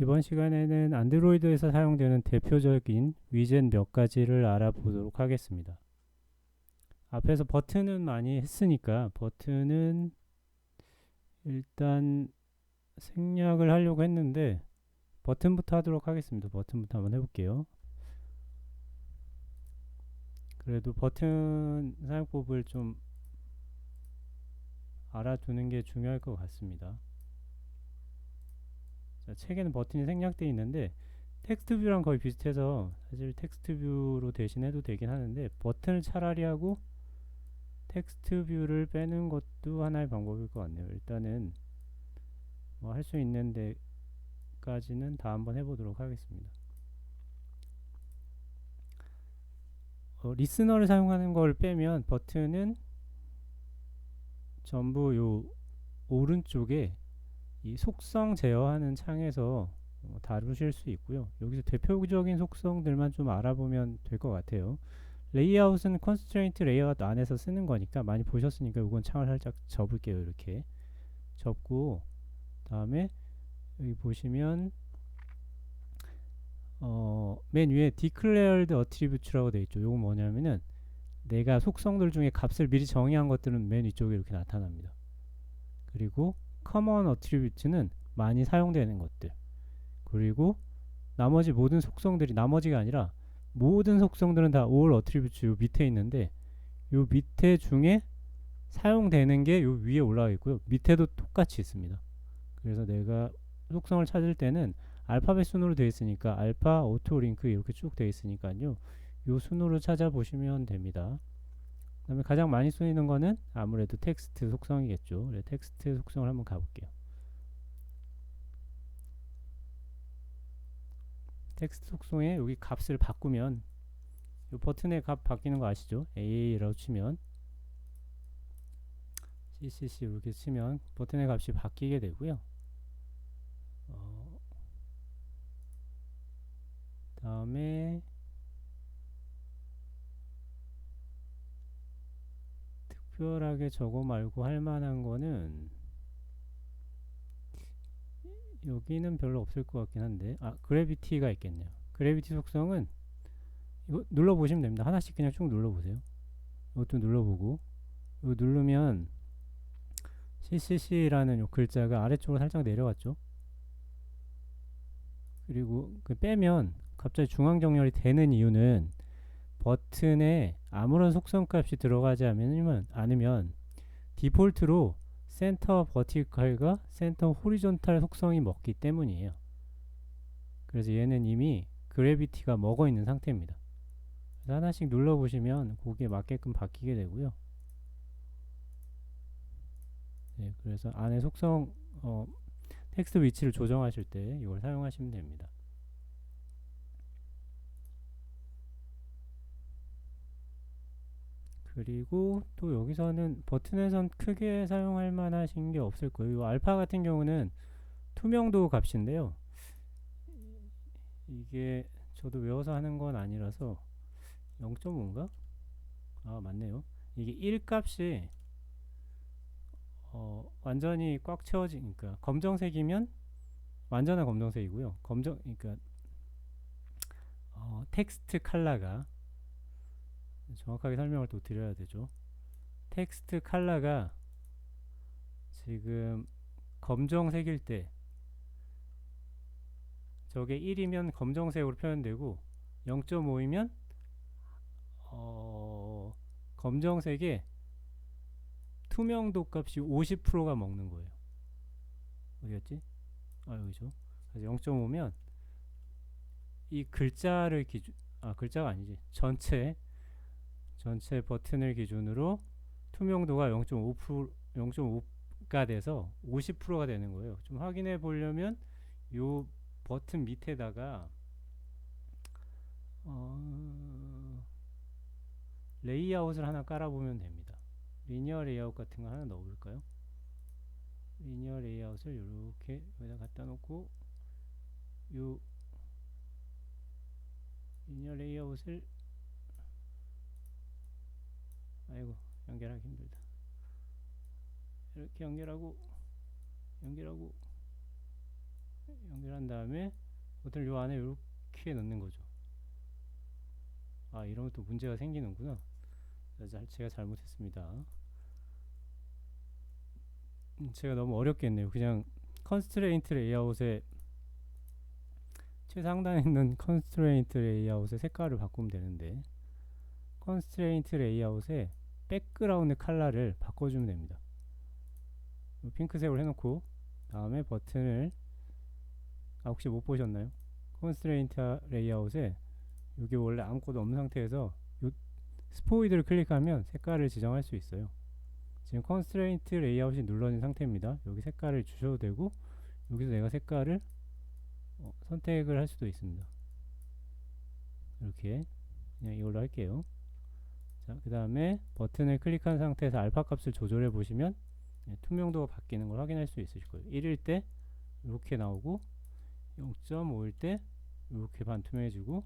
이번 시간에는 안드로이드에서 사용되는 대표적인 위젯 몇 가지를 알아보도록 하겠습니다. 앞에서 버튼은 많이 했으니까 버튼은 일단 생략을 하려고 했는데 버튼부터 하도록 하겠습니다. 버튼부터 한번 해볼게요. 그래도 버튼 사용법을 좀 알아두는 게 중요할 것 같습니다. 자, 책에는 버튼이 생략되어 있는데 텍스트 뷰랑 거의 비슷해서 사실 텍스트 뷰로 대신해도 되긴 하는데 버튼을 차라리 하고 텍스트 뷰를 빼는 것도 하나의 방법일 것 같네요. 일단은 뭐 할 수 있는 데까지는 다 한번 해보도록 하겠습니다. 어, 리스너를 사용하는 걸 빼면 버튼은 전부 요 오른쪽에 이 속성 제어하는 창에서 어, 다루실 수 있고요. 여기서 대표적인 속성들만 좀 알아보면 될 것 같아요. 레이아웃은 컨스트레인트 레이아웃 안에서 쓰는 거니까 많이 보셨으니까 이건 창을 살짝 접을게요. 이렇게 접고 다음에 여기 보시면 어, 맨 위에 declared attribute라고 되어 있죠. 요건 뭐냐면은 내가 속성들 중에 값을 미리 정의한 것들은 맨 위쪽에 이렇게 나타납니다. 그리고 common attribute는 많이 사용되는 것들. 그리고 나머지 모든 속성들이 나머지가 아니라 모든 속성들은 다 all attributes 요 밑에 있는데 요 밑에 중에 사용되는 게 요 위에 올라가 있고요. 밑에도 똑같이 있습니다. 그래서 내가 속성을 찾을 때는 알파벳 순으로 되어 있으니까 알파, 오토, 링크 이렇게 쭉 되어 있으니까요. 요 순으로 찾아보시면 됩니다. 그 다음에 가장 많이 쓰이는 거는 아무래도 텍스트 속성이겠죠. 네, 텍스트 속성을 한번 가볼게요. 텍스트 속성에 여기 값을 바꾸면 이 버튼의 값 바뀌는 거 아시죠? AA라고 치면 CCC 이렇게 치면 버튼의 값이 바뀌게 되고요. 어, 다음에 특별하게 저거 말고 할 만한 거는 여기는 별로 없을 것 같긴 한데. 아 그래비티가 있겠네요. 그래비티 속성은 이거 눌러보시면 됩니다. 하나씩 그냥 쭉 눌러보세요. 이것도 눌러보고. 이거 누르면 CCC라는 요 글자가 아래쪽으로 살짝 내려왔죠? 그리고 그 빼면 갑자기 중앙 정렬이 되는 이유는 버튼에 아무런 속성 값이 들어가지 않으면, 않으면 디폴트로 센터 버티컬과 센터 호리존탈 속성이 먹기 때문이에요. 그래서 얘는 이미 그래비티가 먹어 있는 상태입니다. 하나씩 눌러 보시면 거기에 맞게끔 바뀌게 되고요. 네, 그래서 안에 속성 어, 텍스트 위치를 조정하실 때 이걸 사용하시면 됩니다. 그리고 또 여기서는 버튼에선 크게 사용할 만하신 게 없을 거예요. 알파 같은 경우는 투명도 값인데요. 이게 저도 외워서 하는 건 아니라서 0.5인가? 아 맞네요. 이게 1 값이 어, 완전히 꽉 채워지니까 검정색이면 완전한 검정색이고요. 검정 그러니까 어, 텍스트 컬러가 정확하게 설명을 또 드려야 되죠. 텍스트 컬러가 지금 검정색일 때 저게 1이면 검정색으로 표현되고 0.5이면 어, 검정색에 투명도 값이 50%가 먹는 거예요. 어디였지? 아 여기죠. 그래서 0.5면 이 글자를 기준 아 글자가 아니지 전체 전체 버튼을 기준으로 투명도가 0.5% 0.5가 돼서 50%가 되는 거예요. 좀 확인해 보려면 요 버튼 밑에다가 어, 레이아웃을 하나 깔아보면 됩니다. 리니어 레이아웃 같은 거 하나 넣어볼까요? 리니어 레이아웃을 이렇게 여기다 갖다 놓고 요 리니어 레이아웃을 아이고 연결하기 힘들다 이렇게 연결하고 연결하고 연결한 다음에 버튼을 요 안에 이렇게 넣는 거죠. 아 이러면 또 문제가 생기는구나. 제가 잘못했습니다. 음, 제가 너무 어렵게 했네요. 그냥 컨스트레인트 레이아웃에 최상단에 있는 컨스트레인트 레이아웃의 색깔을 바꾸면 되는데 컨스트레인트 레이아웃에 백그라운드 컬러를 바꿔주면 됩니다. 요 핑크색으로 해놓고 다음에 버튼을 아 혹시 못 보셨나요? 컨스트레인트 레이아웃에 여기 원래 아무것도 없는 상태에서 요 스포이드를 클릭하면 색깔을 지정할 수 있어요. 지금 컨스트레인트 레이아웃이 눌러진 상태입니다. 여기 색깔을 주셔도 되고 여기서 내가 색깔을 어, 선택을 할 수도 있습니다. 이렇게 그냥 이걸로 할게요. 자, 그 다음에 버튼을 클릭한 상태에서 알파 값을 조절해 보시면 예, 투명도가 바뀌는 걸 확인할 수 있으실 거예요. 1일 때 이렇게 나오고 0.5일 때 이렇게 반투명해지고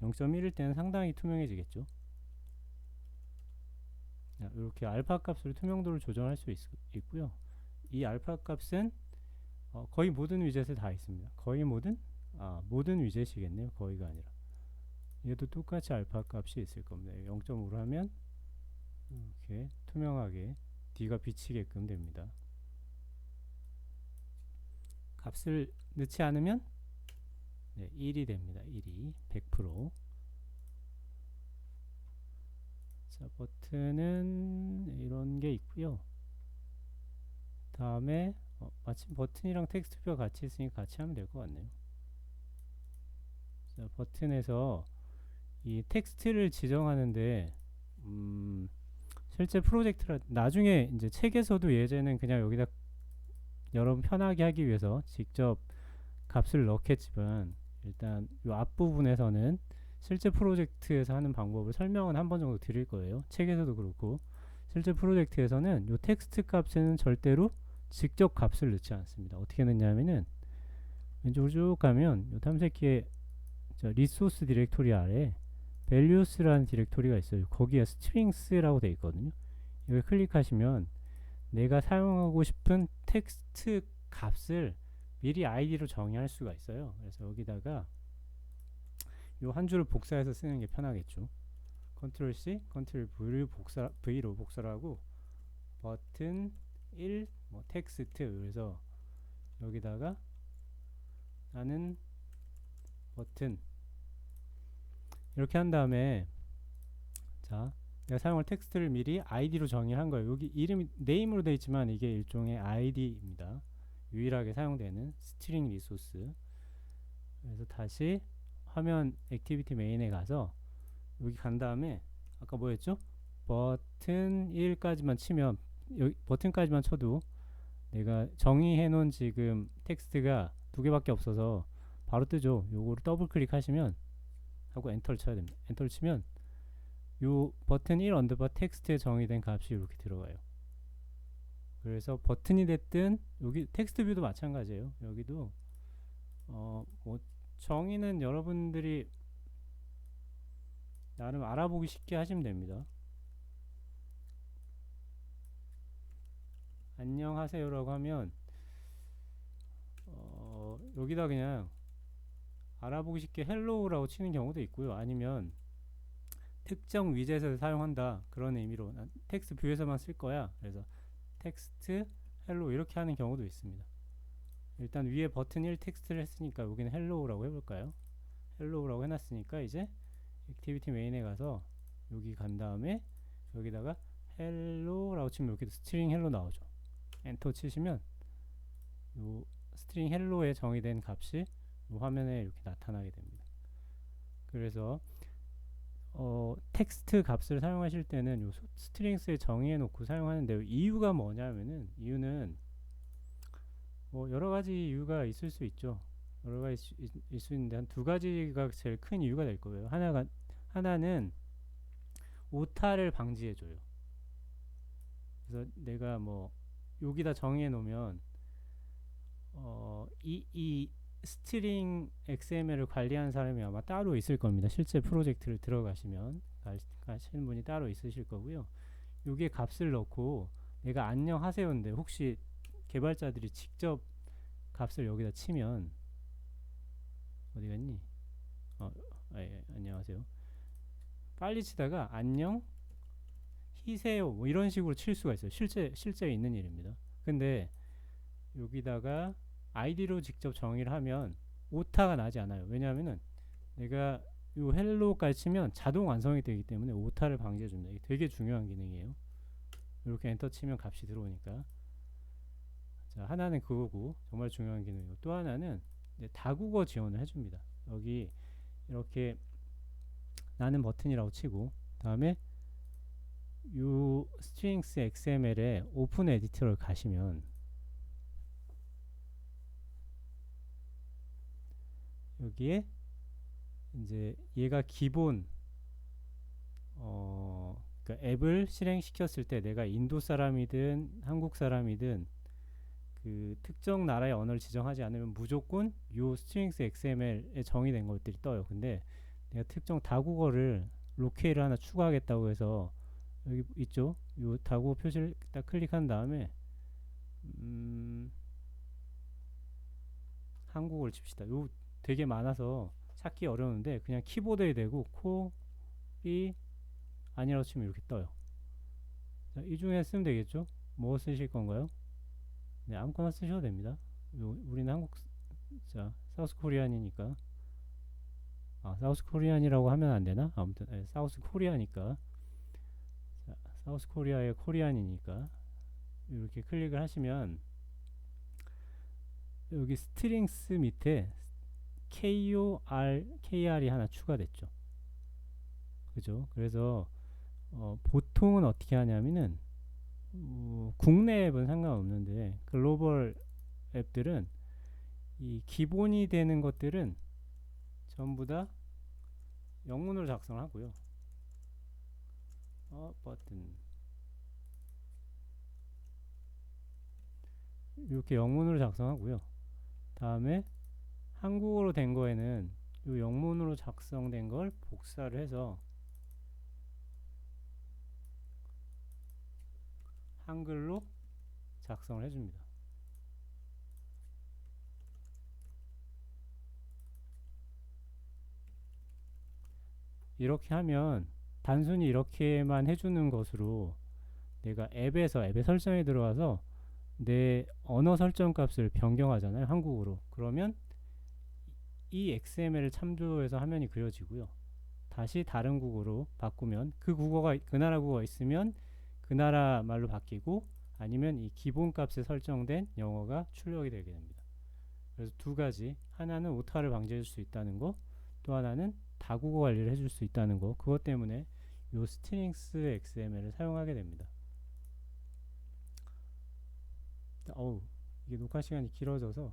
0.1일 때는 상당히 투명해지겠죠. 자, 이렇게 알파 값으로 투명도를 조정할 수 있, 있고요. 이 알파 값은 어, 거의 모든 위젯에 다 있습니다. 거의 모든 아 모든 위젯이겠네요. 거의가 아니라 얘도 똑같이 알파 값이 있을 겁니다. 0.5로 하면 이렇게 투명하게 D가 비치게끔 됩니다. 값을 넣지 않으면 네, 1이 됩니다. 1이 100%. 자, 버튼은 이런 게 있고요. 다음에 어, 마침 버튼이랑 텍스트표가 같이 있으니 같이 하면 될 것 같네요. 자, 버튼에서 이 텍스트를 지정하는데 음, 실제 프로젝트라 나중에 이제 책에서도 예제는 그냥 여기다 여러분 편하게 하기 위해서 직접 값을 넣겠지만 일단 이 앞부분에서는 실제 프로젝트에서 하는 방법을 설명은 한 번 정도 드릴 거예요. 책에서도 그렇고 실제 프로젝트에서는 이 텍스트 값에는 절대로 직접 값을 넣지 않습니다. 어떻게 넣냐면은 왼쪽으로 쭉 가면 이 탐색기에 저 리소스 디렉토리 아래 values라는 디렉토리가 있어요. 거기에 strings라고 되어 있거든요. 이걸 클릭하시면 내가 사용하고 싶은 텍스트 값을 미리 아이디로 정의할 수가 있어요. 그래서 여기다가 요 한 줄을 복사해서 쓰는 게 편하겠죠. 컨트롤 C, 컨트롤 V를 복사 V로 복사를 하고 버튼 1, 뭐 텍스트 그래서 여기다가 나는 버튼 이렇게 한 다음에 자 내가 사용할 텍스트를 미리 아이디로 정의한 거예요. 여기 이름이 네임으로 되어 있지만 이게 일종의 아이디입니다. 유일하게 사용되는 스트링 리소스. 그래서 다시 화면 액티비티 메인에 가서 여기 간 다음에 아까 뭐였죠? 버튼 1까지만 치면 여기 버튼까지만 쳐도 내가 정의해 놓은 지금 텍스트가 두 개밖에 없어서 바로 뜨죠. 요거를 더블 클릭하시면 하고 엔터를 쳐야 됩니다. 엔터를 치면 요 버튼 1 언더바 텍스트에 정의된 값이 이렇게 들어가요. 그래서 버튼이 됐든 여기 텍스트 뷰도 마찬가지예요. 여기도 어 뭐 정의는 여러분들이 나름 알아보기 쉽게 하시면 됩니다. 안녕하세요라고 하면 어 여기다 그냥 알아보기 쉽게 헬로우라고 치는 경우도 있고요. 아니면 특정 위젯을 사용한다 그런 의미로 난 텍스트 뷰에서만 쓸 거야. 그래서 텍스트 헬로 이렇게 하는 경우도 있습니다. 일단 위에 버튼 1 텍스트를 했으니까 여기는 헬로우라고 해볼까요? 헬로우라고 해놨으니까 이제 액티비티 메인에 가서 여기 간 다음에 여기다가 헬로라고 치면 여기도 스트링 헬로 나오죠. 엔터 치시면 요 스트링 헬로에 정의된 값이 화면에 이렇게 나타나게 됩니다. 그래서 어, 텍스트 값을 사용하실 때는 요 스트링스에 정의해 놓고 사용하는데 이유가 뭐냐면은 이유는 뭐 여러 가지 이유가 있을 수 있죠. 여러 가지 있을 수 있는데 한 두 가지가 제일 큰 이유가 될 거예요. 하나가 하나는 오타를 방지해 줘요. 그래서 내가 뭐 여기다 정의해 놓으면 어, 이, 이 스트링 XML을 관리하는 사람이 아마 따로 있을 겁니다. 실제 프로젝트를 들어가시면 가시는 분이 따로 있으실 거고요. 여기에 값을 넣고 내가 안녕하세요인데 혹시 개발자들이 직접 값을 여기다 치면 어디 갔니? 어, 아, 예, 안녕하세요. 빨리 치다가 안녕 희세요 뭐 이런 식으로 칠 수가 있어요. 실제 실제 있는 일입니다. 근데 여기다가 아이디로 직접 정의를 하면 오타가 나지 않아요. 왜냐하면은 내가 요 헬로까지 치면 자동 완성이 되기 때문에 오타를 방지해 줍니다. 이게 되게 중요한 기능이에요. 이렇게 엔터 치면 값이 들어오니까 자 하나는 그거고 정말 중요한 기능이고 또 하나는 다국어 지원을 해줍니다. 여기 이렇게 나는 버튼이라고 치고 다음에 요 strings xml에 오픈 에디터를 가시면 여기에 이제 얘가 기본 어 그러니까 앱을 실행시켰을 때 내가 인도 사람이든 한국 사람이든 그 특정 나라의 언어를 지정하지 않으면 무조건 요 strings xml에 정의된 것들이 떠요. 근데 내가 특정 다국어를 로케이를 하나 추가하겠다고 해서 여기 있죠? 요 다국어 표시를 딱 클릭한 다음에 음 한국어를 칩시다. 요 되게 많아서 찾기 어려운데 그냥 키보드에 대고 콜이 아니라고 치면 이렇게 떠요. 자, 이 중에 쓰면 되겠죠? 뭐 쓰실 건가요? 네, 아무거나 쓰셔도 됩니다. 요, 우리는 한국 자 사우스 코리안이니까 아 사우스 코리안이라고 하면 안 되나? 아무튼 네, 사우스 코리아니까 자, 사우스 코리아의 코리안이니까 이렇게 클릭을 하시면 여기 스트링스 밑에 KOR, KR이 하나 추가됐죠. 그죠? 그래서 어, 보통은 어떻게 하냐면은 어, 국내 앱은 상관없는데 글로벌 앱들은 이 기본이 되는 것들은 전부 다 영문으로 작성하고요. 어, 버튼 이렇게 영문으로 작성하고요. 다음에 한국어로 된 거에는 이 영문으로 작성된 걸 복사를 해서 한글로 작성을 해줍니다. 이렇게 하면 단순히 이렇게만 해주는 것으로 내가 앱에서 앱의 설정에 들어와서 내 언어 설정 값을 변경하잖아요. 한국어로. 그러면 이 XML을 참조해서 화면이 그려지고요. 다시 다른 국어로 바꾸면 그 국어가 그 나라 국어가 있으면 그 나라 말로 바뀌고 아니면 이 기본 값에 설정된 영어가 출력이 되게 됩니다. 그래서 두 가지 하나는 오타를 방지해 줄 수 있다는 거, 또 하나는 다국어 관리를 해줄 수 있다는 거. 그것 때문에 요 스트링스 XML을 사용하게 됩니다. 어우 이게 녹화 시간이 길어져서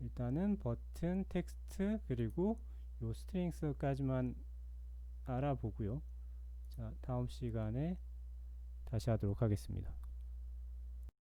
일단은 버튼, 텍스트 그리고 요 스트링스까지만 알아보고요. 자, 다음 시간에 다시 하도록 하겠습니다.